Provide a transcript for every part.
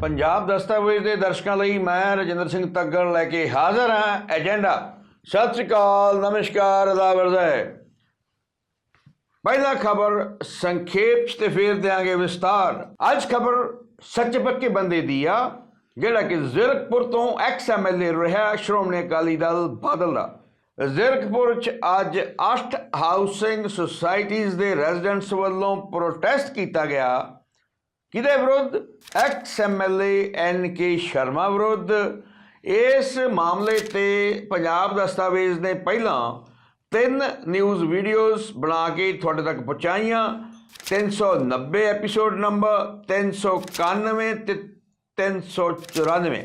ਪੰਜਾਬ ਦਸਤਾਵੇਜ਼ ਦੇ ਦਰਸ਼ਕਾਂ ਲਈ ਮੈਂ ਰਜਿੰਦਰ ਸਿੰਘ ਤੱਗੜ ਲੈ ਕੇ ਹਾਜ਼ਰ ਹਾਂ। ਏਜੰਡਾ, ਸਤਿ ਸ਼੍ਰੀ ਅਕਾਲ, ਨਮਸਕਾਰ ਅਦਾਵਰਜ਼ ਹੈ ਪਹਿਲਾ ਖਬਰ ਸੰਖੇਪ 'ਚ ਤੇ ਫੇਰ ਦਿਆਂਗੇ ਵਿਸਤਾਰ। ਅੱਜ ਖਬਰ ਸੱਚ ਪੱਕੇ ਬੰਦੇ ਦੀ ਆ, ਜਿਹੜਾ ਕਿ ਜ਼ਿਰਕਪੁਰ ਤੋਂ ਐਕਸ ਐਮਐਲਏ ਰਿਹਾ ਸ਼੍ਰੋਮਣੀ ਅਕਾਲੀ ਦਲ ਬਾਦਲ ਦਾ। ਜ਼ਿਰਕਪੁਰ 'ਚ ਅੱਜ 8 ਹਾਊਸਿੰਗ ਸੁਸਾਇਟੀਜ਼ ਦੇ ਰੈਜ਼ੀਡੈਂਟਸ ਵੱਲੋਂ ਪ੍ਰੋਟੈਸਟ ਕੀਤਾ ਗਿਆ ਕਿਹਦੇ ਵਿਰੁੱਧ? Ex MLA N K Sharma ਵਿਰੁੱਧ। ਇਸ ਮਾਮਲੇ ਤੇ ਪੰਜਾਬ ਦਸਤਾਵੇਜ਼ ਨੇ ਪਹਿਲਾਂ ਤਿੰਨ ਨਿਊਜ਼ ਵੀਡੀਓਜ਼ ਬਣਾ ਕੇ ਤੁਹਾਡੇ ਤੱਕ ਪਹੁੰਚਾਈਆਂ। 390 ਐਪੀਸੋਡ ਨੰਬਰ 391 ਤੇ 394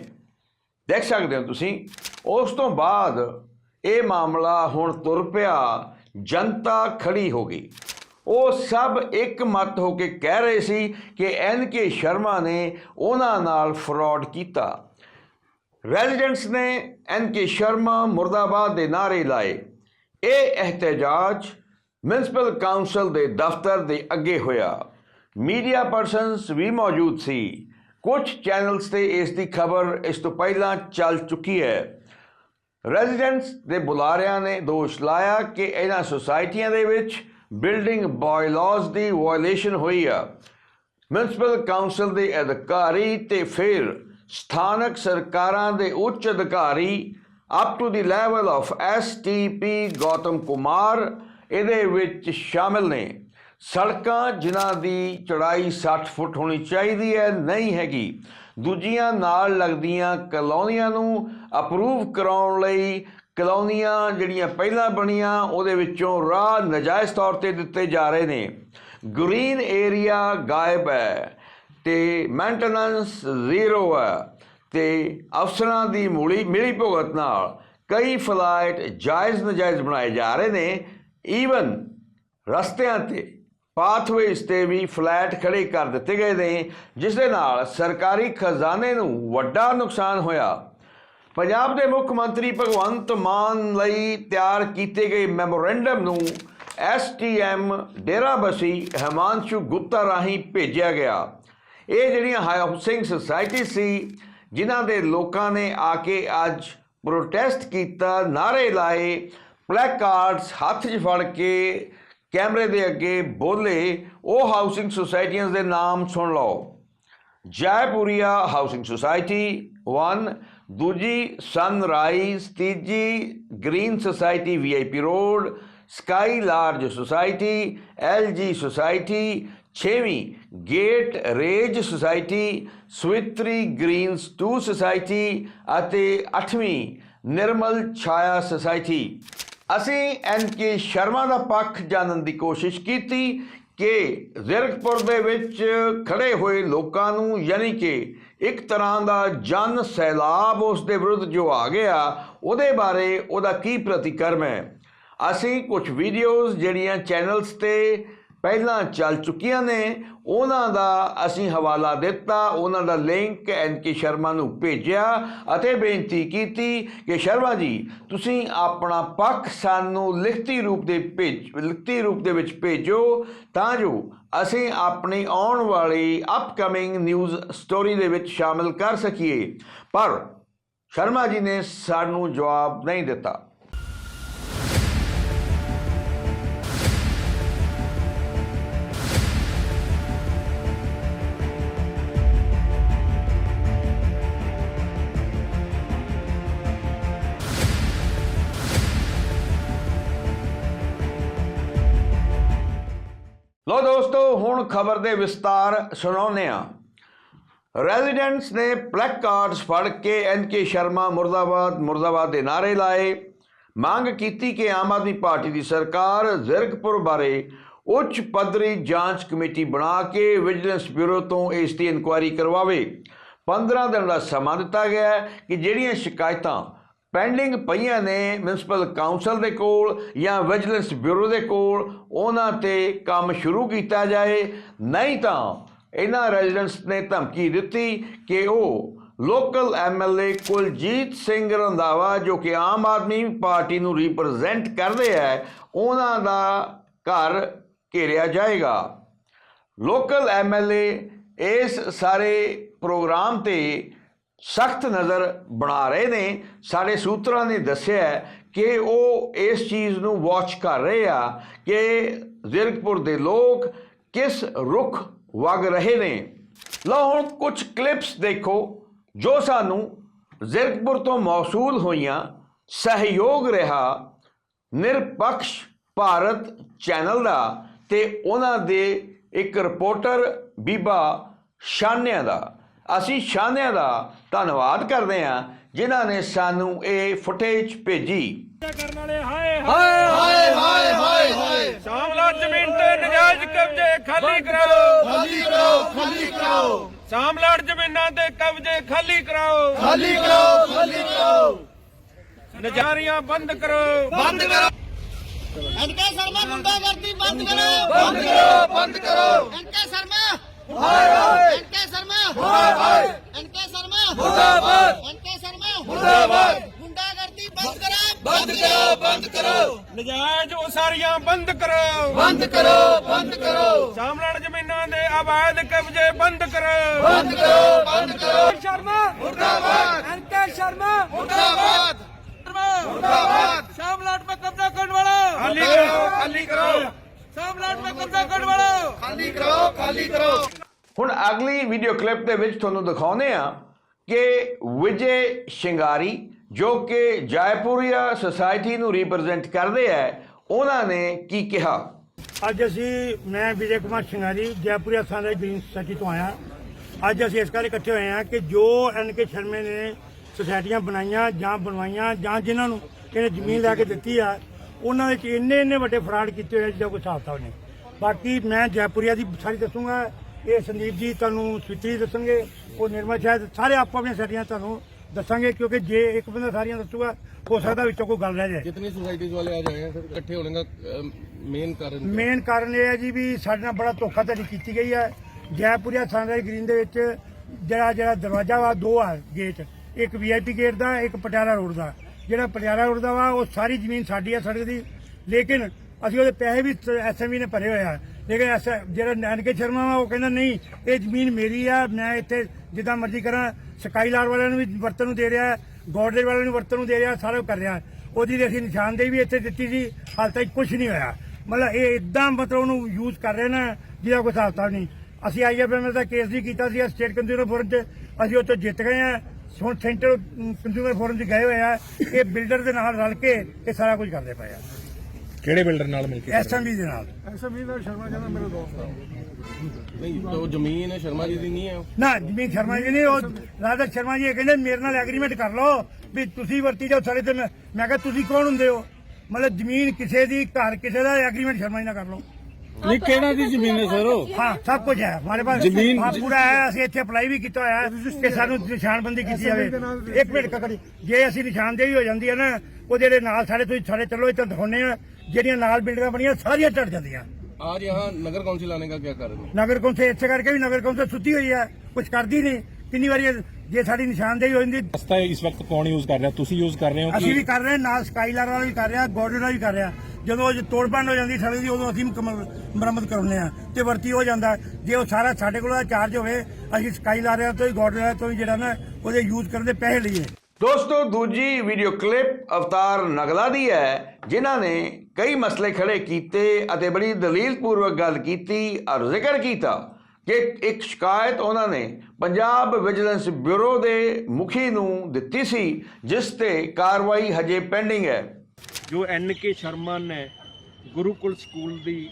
ਦੇਖ ਸਕਦੇ ਹੋ ਤੁਸੀਂ। ਉਸ ਤੋਂ ਬਾਅਦ ਇਹ ਮਾਮਲਾ ਹੁਣ ਤੁਰ ਪਿਆ। ਜਨਤਾ ਖੜੀ ਹੋ ਗਈ। ਉਹ ਸਭ ਇੱਕ ਮਤ ਹੋ ਕੇ ਕਹਿ ਰਹੇ ਸੀ ਕਿ ਐਨ ਕੇ ਸ਼ਰਮਾ ਨੇ ਉਹਨਾਂ ਨਾਲ ਫਰਾਡ ਕੀਤਾ। ਰੈਜ਼ੀਡੈਂਟਸ ਨੇ ਐਨ ਕੇ ਸ਼ਰਮਾ ਮੁਰਦਾਬਾਦ ਦੇ ਨਾਰੇ ਲਾਏ। ਇਹ ਇhtਜਾਜ ਮਿਊਨਿਸਪਲ ਕਾਉਂਸਲ ਦੇ ਦਫ਼ਤਰ ਦੇ ਅੱਗੇ ਹੋਇਆ। ਮੀਡੀਆ ਪਰਸਨਸ ਵੀ ਮੌਜੂਦ ਸੀ। ਕੁਝ ਚੈਨਲਸ ਤੇ ਇਸ ਦੀ ਖਬਰ ਇਸ ਤੋਂ ਪਹਿਲਾਂ ਚੱਲ ਚੁੱਕੀ ਹੈ। ਰੈਜ਼ੀਡੈਂਟਸ ਦੇ ਬੁਲਾਰਿਆਂ ਨੇ ਦੋਸ਼ ਲਾਇਆ ਕਿ ਇਹਨਾਂ ਸੁਸਾਇਟੀਆਂ ਦੇ ਵਿੱਚ ਬਿਲਡਿੰਗ ਬਾਇਲਾਜ਼ ਦੀ ਵਾਇਲੇਸ਼ਨ ਹੋਈ ਆ। ਮਿਊਨਿਸਪਲ ਕਾਉਂਸਲ ਦੇ ਅਧਿਕਾਰੀ ਤੇ ਫਿਰ ਸਥਾਨਕ ਸਰਕਾਰਾਂ ਦੇ ਉੱਚ ਅਧਿਕਾਰੀ up to the level of STP Gautam Kumar ਇਹਦੇ ਵਿੱਚ ਸ਼ਾਮਿਲ ਨੇ। ਸੜਕਾਂ ਜਿਨ੍ਹਾਂ ਦੀ ਚੌੜਾਈ 60 ਫੁੱਟ ਹੋਣੀ ਚਾਹੀਦੀ ਹੈ, ਨਹੀਂ ਹੈਗੀ। ਦੂਜੀਆਂ ਨਾਲ ਲੱਗਦੀਆਂ ਕਲੋਨੀਆਂ ਨੂੰ ਅਪਰੂਵ ਕਰਾਉਣ ਲਈ ਕਲੋਨੀਆਂ ਜਿਹੜੀਆਂ ਪਹਿਲਾਂ ਬਣੀਆਂ, ਉਹਦੇ ਵਿੱਚੋਂ ਰਾਹ ਨਜਾਇਜ਼ ਤੌਰ ਤੇ ਦਿੱਤੇ ਜਾ ਰਹੇ ਨੇ। ਗ੍ਰੀਨ ਏਰੀਆ ਗਾਇਬ ਹੈ ਤੇ ਮੇਨਟੇਨੈਂਸ ਜ਼ੀਰੋ ਹੈ ਤੇ ਅਫਸਰਾਂ ਦੀ ਮੂਲੀ ਮਿਲੀ ਭੁਗਤ ਨਾਲ ਕਈ ਫਲਾਈਟ ਜਾਇਜ਼ ਨਜਾਇਜ਼ ਬਣਾਏ ਜਾ ਰਹੇ ਨੇ। ਈਵਨ ਰਸਤਿਆਂ ਤੇ ਪਾਥਵੇਜ਼ ਤੇ ਵੀ ਫਲੈਟ ਖੜੇ ਕਰ ਦਿੱਤੇ ਗਏ ਨੇ, ਜਿਸ ਦੇ ਨਾਲ ਸਰਕਾਰੀ ਖਜ਼ਾਨੇ ਨੂੰ ਵੱਡਾ ਨੁਕਸਾਨ ਹੋਇਆ। ਪੰਜਾਬ ਦੇ ਮੁੱਖ ਮੰਤਰੀ ਭਗਵੰਤ ਮਾਨ ਲਈ ਤਿਆਰ ਕੀਤੇ ਗਏ ਮੈਮੋਰੈਂਡਮ ਨੂੰ ਐਸਟੀਐਮ ਡੇਰਾਬਸੀ ਹਿਮਾਂਸ਼ੂ ਗੁਪਤਾ ਰਾਹੀਂ ਭੇਜਿਆ ਗਿਆ। ਇਹ ਜਿਹੜੀਆਂ ਹਾਊਸਿੰਗ ਸੁਸਾਇਟੀ ਸੀ, ਜਿਨ੍ਹਾਂ ਦੇ ਲੋਕਾਂ ਨੇ ਆ ਕੇ ਅੱਜ ਪ੍ਰੋਟੈਸਟ ਕੀਤਾ ਨਾਰੇ ਲਾਏ, ਪਲੈਕਾਰਡਸ ਹੱਥ 'ਚ ਫੜ ਕੇ ਕੈਮਰੇ ਦੇ ਅੱਗੇ ਬੋਲੇ, ਉਹ ਹਾਊਸਿੰਗ ਸੁਸਾਇਟੀਆਂ ਦੇ ਨਾਮ ਸੁਣ ਲਓ। ਜੈਪੁਰੀਆ ਹਾਊਸਿੰਗ ਸੁਸਾਇਟੀ 1 ਦੂਜੀ ਸਨਰਾਈਜ਼ ਤੀਜੀ green society VIP road sky large society LG society ਛੇਵੀਂ gate range society Savitri greens 2 society ਅਤੇ ਅੱਠਵੀਂ ਨਿਰਮਲ ਛਾਇਆ ਸੁਸਾਇਟੀ ਅਸੀਂ ਐਨ ਕੇ ਸ਼ਰਮਾ ਦਾ ਪੱਖ ਜਾਣਨ ਦੀ ਕੋਸ਼ਿਸ਼ ਕੀਤੀ ਕਿ ਜ਼ਿਰਕਪੁਰ ਦੇ ਵਿੱਚ ਖੜੇ ਹੋਏ ਲੋਕਾਂ ਨੂੰ ਯਾਨੀ ਕਿ ਇੱਕ ਤਰ੍ਹਾਂ ਦਾ ਜਨ ਸੈਲਾਬ ਉਸ ਦੇ ਵਿਰੁੱਧ ਜੋ ਆ ਗਿਆ, ਉਹਦੇ ਬਾਰੇ ਉਹਦਾ ਕੀ ਪ੍ਰਤੀਕਰਮ ਹੈ? ਅਸੀਂ ਕੁਝ ਵੀਡੀਓਜ਼ ਜਿਹੜੀਆਂ ਚੈਨਲਸ ਤੇ ਪਹਿਲਾਂ ਚੱਲ ਚੁੱਕੀਆਂ ਨੇ, ਉਹਨਾਂ ਦਾ ਅਸੀਂ ਹਵਾਲਾ ਦਿੱਤਾ, ਉਹਨਾਂ ਦਾ ਲਿੰਕ ਐਨ ਕੇ ਸ਼ਰਮਾ ਨੂੰ ਭੇਜਿਆ ਅਤੇ ਬੇਨਤੀ ਕੀਤੀ ਕਿ ਸ਼ਰਮਾ ਜੀ, ਤੁਸੀਂ ਆਪਣਾ ਪੱਖ ਸਾਨੂੰ ਲਿਖਤੀ ਰੂਪ ਦੇ ਭੇਜ, ਲਿਖਤੀ ਰੂਪ ਦੇ ਵਿੱਚ ਭੇਜੋ, ਤਾਂ ਜੋ ਅਸੀਂ ਆਪਣੀ ਆਉਣ ਵਾਲੀ ਅਪਕਮਿੰਗ ਨਿਊਜ਼ ਸਟੋਰੀ ਦੇ ਵਿੱਚ ਸ਼ਾਮਿਲ ਕਰ ਸਕੀਏ। ਪਰ ਸ਼ਰਮਾ ਜੀ ਨੇ ਸਾਨੂੰ ਜਵਾਬ ਨਹੀਂ ਦਿੱਤਾ। ਲੋ ਦੋਸਤੋ, ਹੁਣ ਖਬਰ ਦੇ ਵਿਸਤਾਰ ਸੁਣਾਉਂਦੇ ਆ ਰੈਜ਼ੀਡੈਂਟਸ ਨੇ ਪਲੈਕਾਰਡਸ ਫੜ ਕੇ ਐਨ ਕੇ ਸ਼ਰਮਾ ਮੁਰਦਾਬਾਦ ਮੁਰਦਾਬਾਦ ਦੇ ਨਾਰੇ ਲਾਏ। ਮੰਗ ਕੀਤੀ ਕਿ ਆਮ ਆਦਮੀ ਪਾਰਟੀ ਦੀ ਸਰਕਾਰ ਜ਼ਿਰਕਪੁਰ ਬਾਰੇ ਉੱਚ ਪੱਧਰੀ ਜਾਂਚ ਕਮੇਟੀ ਬਣਾ ਕੇ ਵਿਜੀਲੈਂਸ ਬਿਊਰੋ ਤੋਂ ਇਸ ਦੀ ਇਨਕੁਆਇਰੀ ਕਰਵਾਵੇ। 15 ਦਿਨ ਦਾ ਸਮਾਂ ਦਿੱਤਾ ਗਿਆ ਹੈ ਕਿ ਜਿਹੜੀਆਂ ਸ਼ਿਕਾਇਤਾਂ ਪੈਂਡਿੰਗ ਪਈਆਂ ਨੇ ਮਿਊਨਿਸਪਲ ਕਾਉਂਸਲ ਦੇ ਕੋਲ ਜਾਂ ਵਿਜੀਲੈਂਸ ਬਿਊਰੋ ਦੇ ਕੋਲ, ਉਹਨਾਂ ਤੇ ਕੰਮ ਸ਼ੁਰੂ ਕੀਤਾ ਜਾਏ। ਨਹੀਂ ਤਾਂ ਇਹਨਾਂ ਰੈਜ਼ੀਡੈਂਟਸ ਨੇ ਧਮਕੀ ਦਿੱਤੀ ਕਿ ਉਹ ਲੋਕਲ ਐਮਐਲਏ ਕੁਲਜੀਤ ਸਿੰਘ ਰੰਧਾਵਾ, ਜੋ ਕਿ ਆਮ ਆਦਮੀ ਪਾਰਟੀ ਨੂੰ ਰਿਪਰੈਜ਼ੈਂਟ ਕਰਦੇ ਹੈ ਉਹਨਾਂ ਦਾ ਘਰ ਘੇਰਿਆ ਜਾਏਗਾ। ਲੋਕਲ ਐਮਐਲਏ ਇਸ ਸਾਰੇ ਪ੍ਰੋਗਰਾਮ ਤੇ ਸਖਤ ਨਜ਼ਰ ਬਣਾ ਰਹੇ ਨੇ। ਸਾਡੇ ਸੂਤਰਾਂ ਨੇ ਦੱਸਿਆ ਕਿ ਉਹ ਇਸ ਚੀਜ਼ ਨੂੰ ਵਾਚ ਕਰ ਰਹੇ ਆ ਕਿ ਜ਼ਿਰਕਪੁਰ ਦੇ ਲੋਕ ਕਿਸ ਰੁਖ ਵਗ ਰਹੇ ਨੇ। ਲਓ ਹੁਣ ਕੁਝ ਕਲਿੱਪਸ ਦੇਖੋ ਜੋ ਸਾਨੂੰ ਜ਼ਿਰਕਪੁਰ ਤੋਂ ਮੌਸੂਲ ਹੋਈਆਂ। ਸਹਿਯੋਗ ਰਿਹਾ ਨਿਰਪਕਸ਼ ਭਾਰਤ ਚੈਨਲ ਦਾ ਤੇ ਉਹਨਾਂ ਦੇ ਇੱਕ ਰਿਪੋਰਟਰ ਬੀਬਾ ਸ਼ਾਨਿਆ ਦਾ। ਅਸੀਂ ਸ਼ਾਨਿਆ ਦਾ ਧੰਨਵਾਦ ਕਰਦੇ ਹਾਂ ਜਿਨ੍ਹਾਂ ਨੇ ਸਾਨੂੰ ਇਹ ਫੁਟੇਜ ਭੇਜੀ। ਕਰਨ ਵਾਲੇ ਹਾਏ ਹਾਏ। ਹਾਏ ਹਾਏ ਹਾਏ ਹਾਏ ਸ਼ਾਮਲਾ ਜ਼ਮੀਨ ਤੇ ਨਜਾਇਜ਼ ਕਬਜ਼ੇ ਖਾਲੀ ਕਰਾਓ। ਖਾਲੀ ਕਰਾਓ ਖਾਲੀ ਕਰਾਓ। ਸ਼ਾਮਲਾੜ ਜ਼ਮੀਨਾਂ ਤੇ ਕਬਜ਼ੇ ਖਾਲੀ ਕਰਾਓ। ਖਾਲੀ ਕਰਾਓ ਖਾਲੀ ਕਰਾਓ। ਨਜ਼ਾਰੀਆਂ ਬੰਦ ਕਰੋ। ਬੰਦ ਕਰੋ। ਐਨਕੇ ਸ਼ਰਮਾ ਗੁੰਡਾਗਰਦੀ ਬੰਦ ਕਰੋ ਬੰਦ ਕਰੋ। ਬੰਦ ਕਰੋ। ਐਨਕੇ ਸ਼ਰਮਾ। ਹਾਏ ਹਾਏ ਐਨਕੇ ਸ਼ਰਮਾ! ਹਾਏ ਹਾਏ ਐਨਕੇ ਸ਼ਰਮਾ! ਮੁਰਦਾਬਾਦ! ਐਨਕੇ ਸ਼ਰਮਾ! ਮੁਰਦਾਬਾਦ! ਗੁੰਡਾਗਰਦੀ ਬੰਦ ਕਰਾ ਬੰਦ ਕਰਾ ਬੰਦ ਕਰੋ ਨਜਾਇਜ਼ ਉਸਾਰੀਆਂ ਬੰਦ ਕਰੋ ਬੰਦ ਕਰੋ ਬੰਦ ਕਰੋ! ਜਾਮਲਣ ਜ਼ਮੀਨਾਂ ਦੇ ਆਬਾਦ ਕਬਜ਼ੇ ਬੰਦ ਕਰੋ ਬੰਦ ਕਰੋ ਬੰਦ ਕਰੋ! ਸ਼ਰਮਾ! ਮੁਰਦਾਬਾਦ! ਐਨਕੇ ਸ਼ਰਮਾ! ਮੁਰਦਾਬਾਦ! ਮੁਰਦਾਬਾਦ! ਸ਼ਾਮਲਾਟ ਪਰ ਕਬਜ਼ਾ ਕਰਨ ਵਾਲਾ! ਖਾਲੀ ਕਰੋ ਖਾਲੀ ਕਰੋ! ਹੁਣ ਅਗਲੀ ਵੀਡੀਓ ਕਲਿੱਪ ਦੇ ਵਿੱਚ ਤੁਹਾਨੂੰ ਦਿਖਾਉਂਦੇ ਆ ਕਿ ਵਿਜੇ ਸ਼ਿੰਗਾਰੀ ਜੋ ਕਿ ਜੈਪੁਰੀਆ ਸੁਸਾਇਟੀ ਨੂੰ ਰਿਪਰੈਜ਼ੈਂਟ ਕਰਦੇ ਆ ਉਹਨਾਂ ਨੇ ਕੀ ਕਿਹਾ? ਅੱਜ ਅਸੀਂ ਮੈਂ ਵਿਜੇ ਕੁਮਾਰ ਸ਼ਿੰਗਾਰੀ ਜੈਪੁਰੀਆ ਸਾਂਝਾ ਗ੍ਰੀਨ ਸੁਸਾਇਟੀ ਤੋਂ ਆਇਆ। ਅੱਜ ਅਸੀਂ ਇਸ ਕਰਕੇ ਇਕੱਠੇ ਹੋਏ ਆ ਕਿ ਜੋ ਐਨ ਕੇ ਸ਼ਰਮੇ ਨੇ ਸੁਸਾਇਟੀਆਂ ਬਣਾਈਆਂ ਜਾਂ ਬਣਵਾਈਆਂ ਜਾਂ ਜਿਨ੍ਹਾਂ ਨੂੰ ਇਹਨੇ ਜ਼ਮੀਨ ਲੈ ਕੇ ਦਿੱਤੀ ਆ ਉਹਨਾਂ ਵਿੱਚ ਇੰਨੇ ਇੰਨੇ ਵੱਡੇ ਫਰਾਡ ਕੀਤੇ ਹੋਏ ਜਿਹਦਾ ਕੋਈ ਹਿਸਾਬ ਨਹੀਂ। ਬਾਕੀ ਮੈਂ ਜੈਪੁਰੀਆ ਦੀ ਸਾਰੀ ਦੱਸੂਗਾ ਇਹ ਸੰਦੀਪ ਜੀ ਤੁਹਾਨੂੰ ਸਵਿਤਰੀ ਦੱਸਣਗੇ ਉਹ ਨਿਰਮਲ ਸ਼ਾਇਦ ਸਾਰੇ ਆਪਾਂ ਵੀ ਸਾਰੀਆਂ ਤੁਹਾਨੂੰ ਦੱਸਾਂਗੇ ਕਿਉਂਕਿ ਜੇ ਇੱਕ ਬੰਦਾ ਸਾਰੀਆਂ ਦੱਸੂਗਾ ਹੋ ਸਕਦਾ ਵਿੱਚੋਂ ਕੋਈ ਗੱਲ ਰਹਿ ਜਾਏ। ਜਿਤਨੀ ਸੁਸਾਇਟੀਜ਼ ਵਾਲੇ ਆ ਜਾਏ ਫਿਰ ਇਕੱਠੇ ਹੋਣੇ ਦਾ ਮੇਨ ਕਾਰਨ ਮੇਨ ਕਾਰਨ ਇਹ ਹੈ ਜੀ ਵੀ ਸਾਡੇ ਨਾਲ ਬੜਾ ਧੋਖਾਧੜੀ ਕੀਤੀ ਗਈ ਹੈ। ਜੈਪੁਰੀਆ ਸਨਰਾਈਜ਼ ਗ੍ਰੀਨ ਦੇ ਵਿੱਚ ਜਿਹੜਾ ਜਿਹੜਾ ਦਰਵਾਜ਼ਾ ਵਾ ਦੋ ਆ ਗੇਟ। ਇੱਕ ਵੀਆਈਪੀ ਗੇਟ ਦਾ ਇੱਕ ਪਟਿਆਲਾ ਰੋਡ ਦਾ। ਜਿਹੜਾ ਪਟਿਆਲਾ ਰੋਡ ਦਾ ਵਾ, ਉਹ ਸਾਰੀ ਜ਼ਮੀਨ ਸਾਡੀ ਆ ਸੜਕ ਦੀ। ਲੇਕਿਨ ਅਸੀਂ ਉਹਦੇ ਪੈਸੇ ਵੀ ਐਸਐਮਈ ਨੇ ਭਰੇ ਹੋਏ ਆ। ਲੇਕਿਨ ਐਸ- ਜਿਹੜਾ ਨਾਨਕੇ ਸ਼ਰਮਾ ਵਾ, ਉਹ ਕਹਿੰਦਾ, ਨਹੀਂ, ਇਹ ਜ਼ਮੀਨ ਮੇਰੀ ਆ, ਮੈਂ ਇੱਥੇ ਜਿੱਦਾਂ ਮਰਜ਼ੀ ਕਰਾਂ। ਸਕਾਈਲਾਰ ਵਾਲਿਆਂ ਨੂੰ ਵੀ ਵਰਤਨ ਨੂੰ ਦੇ ਰਿਹਾ, ਗੋਡਰੇਜ ਵਾਲਿਆਂ ਨੂੰ ਵਰਤਨ ਨੂੰ ਦੇ ਰਿਹਾ, ਸਾਰਾ ਕਰ ਰਿਹਾ। ਉਹਦੀ ਤੇ ਅਸੀਂ ਨਿਸ਼ਾਨਦੇਹੀ ਵੀ ਇੱਥੇ ਦਿੱਤੀ ਸੀ, ਹਾਲ ਤੱਕ ਕੁਝ ਨਹੀਂ ਹੋਇਆ। ਮਤਲਬ ਇਹ ਇਦਾਂ ਮਤਲਬ ਉਹਨੂੰ ਯੂਜ਼ ਕਰ ਰਹੇ ਨਾ, ਜਿਹਦਾ ਕੋਈ ਹਿਸਾਬ ਨਹੀਂ। ਅਸੀਂ ਆਈਐਫਐਮ ਦਾ ਕੇਸ ਵੀ ਕੀਤਾ ਸੀ, ਸਟੇਟ ਕੰਜ਼ਿਊਮਰ ਫੋਰਮ 'ਚ। ਅਸੀਂ ਉੱਥੇ ਜਿੱਤ ਗਏ ਆ। ਹੁਣ ਸੈਂਟਰ ਕੰਜ਼ਿਊਮਰ ਫੋਰਮ 'ਚ ਗਏ ਹੋਏ ਆ ਇਹ ਬਿਲਡਰ ਦੇ ਨਾਲ ਰਲ ਕੇ ਇਹ ਸਾਰਾ ਕੁਝ ਕਰਦੇ ਪਏ ਆ। ਕਿਹੜੇ ਬਿਲਡਰ ਨਾਲ ਮਿਲ ਕੇ ਐਸਐਮਬੀ ਦੇ ਨਾਲ। ਨਹੀਂ तो ਜ਼ਮੀਨ ਸ਼ਰਮਾ ਜੀ ਦੀ ਨਹੀਂ ਹੈ ਨਾ ਜਮੀਨ ਸ਼ਰਮਾ ਜੀ ਨੇ ਉਹ ਰਾਧਾ ਸ਼ਰਮਾ ਜੀ ਇਹ ਕਹਿੰਦੇ ਮੇਰੇ ਨਾਲ ਐਗਰੀਮੈਂਟ ਕਰ ਲਓ ਵੀ ਤੁਸੀਂ ਵਰਤੀ ਜਾਓ ਸਾਡੇ ਤੇ ਮੈਂ ਮੈਂ ਕਿਹਾ ਤੁਸੀਂ ਕੌਣ ਹੁੰਦੇ ਹੋ? ਮਤਲਬ ਜ਼ਮੀਨ ਕਿਸੇ ਦੀ ਘਰ ਕਿਸੇ ਦਾ ਐਗਰੀਮੈਂਟ ਸ਼ਰਮਾ ਜੀ ਨਾਲ ਕਰ ਲਓ। ਨਹੀਂ ਕਿਹੜਾ ਦੀ ਜ਼ਮੀਨ ਹੈ ਸਰ ਉਹ ਹਾਂ ਸਭ ਕੁਝ ਹੈ ਹਮਾਰੇ ਪਾਸ ਜ਼ਮੀਨ- ਹਾਂ ਪੂਰਾ ਹੈ ਅਸੀਂ ਇੱਥੇ ਅਪਲਾਈ ਵੀ ਕੀਤਾ ਹੋਇਆ ਹੈ ਕਿ ਸਾਨੂੰ ਨਿਸ਼ਾਨਬੰਦੀ ਕੀਤੀ ਜਾਵੇ ਇੱਕ ਮਿੰਟ ਕਕੜੀ ਜੇ ਅਸੀਂ ਨਿਸ਼ਾਨਦੇਹੀ ਹੋ ਜਾਂਦੀ ਹੈ ਨਾ ਉਹ ਜਿਹੜੇ ਨਾਲ ਸਾਡੇ ਤੁਸੀਂ ਸਾਡੇ ਚੱਲੋ ਇੱਥੇ ਦਿਖਾਉਂਦੇ ਆ ਜਿਹੜੀਆਂ ਨਾਲ ਬਿਲਡਿੰਗਾਂ ਬਣੀਆਂ ਸਾਰੀਆਂ ਟੱਟ ਜਾਂਦੀਆਂ आज यहाँ नगर काउंसिल आने का क्या कारण है ਨਗਰ ਕੌਂਸਲ ਇੱਥੇ ਕਰਕੇ ਵੀ ਨਗਰ ਕੌਂਸਲ ਸੁੱਤੀ ਹੋਈ ਹੈ ਕੁਝ ਕਰਦੀ ਨਹੀਂ ਕਿੰਨੀ ਵਾਰੀ ਇਹ- ਜੇ ਸਾਡੀ ਨਿਸ਼ਾਨਦੇਹੀ ਹੋ ਜਾਂਦੀ ਰਸਤਾ ਇਸ ਵਕਤ ਕੌਣ ਯੂਜ਼ ਕਰ ਰਿਹਾ? ਤੁਸੀਂ ਯੂਜ਼ ਕਰ ਰਹੇ ਹੋ ਅਸੀਂ ਵੀ ਕਰ ਰਹੇ ਨਾਲ ਸਕਾਈਲਾਰ ਵਾਲਾ ਵੀ ਕਰ ਰਿਹਾ ਗੋਡਰ ਦਾ ਵੀ ਕਰ ਰਿਹਾ। ਜਦੋਂ ਉਹ ਤੋੜਪੰਨ ਹੋ ਜਾਂਦੀ ਸੜਕ ਦੀ ਉਦੋਂ ਅਸੀਂ ਮੁਕੰਮਲ ਮੁਰੰਮਤ ਕਰਾਉਂਦੇ ਆ ਤੇ ਵਰਤੀ ਹੋ ਜਾਂਦਾ। ਜੇ ਉਹ ਸਾਰਾ ਸਾਡੇ ਕੋਲ ਚਾਰਜ ਹੋਵੇ ਅਸੀਂ ਸਕਾਈਲਾਰ ਤੋਂ ਹੀ ਗੋਡਰ ਤੋਂ ਹੀ ਜਿਹੜਾ ਨਾ ਉਹਦੇ ਯੂਜ਼ ਕਰਨ ਦੇ ਪੈਸੇ ਲਈਏ। ਦੋਸਤੋ ਦੂਜੀ ਵੀਡੀਓ ਕਲਿੱਪ ਅਵਤਾਰ ਨਗਲਾ ਦੀ ਹੈ ਜਿਨ੍ਹਾਂ ਨੇ ਕਈ ਮਸਲੇ ਖੜੇ ਕੀਤੇ ਅਤੇ ਬੜੀ ਦਲੀਲਪੂਰਵਕ ਗੱਲ ਕੀਤੀ ਔਰ ਜ਼ਿਕਰ ਕੀਤਾ। ਕਿ ਇੱਕ ਸ਼ਿਕਾਇਤ ਉਹਨਾਂ ਨੇ ਪੰਜਾਬ ਵਿਜੀਲੈਂਸ ਬਿਊਰੋ ਦੇ ਮੁਖੀ ਨੂੰ ਦਿੱਤੀ ਸੀ, ਜਿਸ ਤੇ ਕਾਰਵਾਈ ਹਜੇ ਪੈਂਡਿੰਗ ਹੈ। ਜੋ ਐਨ ਕੇ ਸ਼ਰਮਾ ਨੇ ਗੁਰੂਕੁਲ ਸਕੂਲ ਦੀ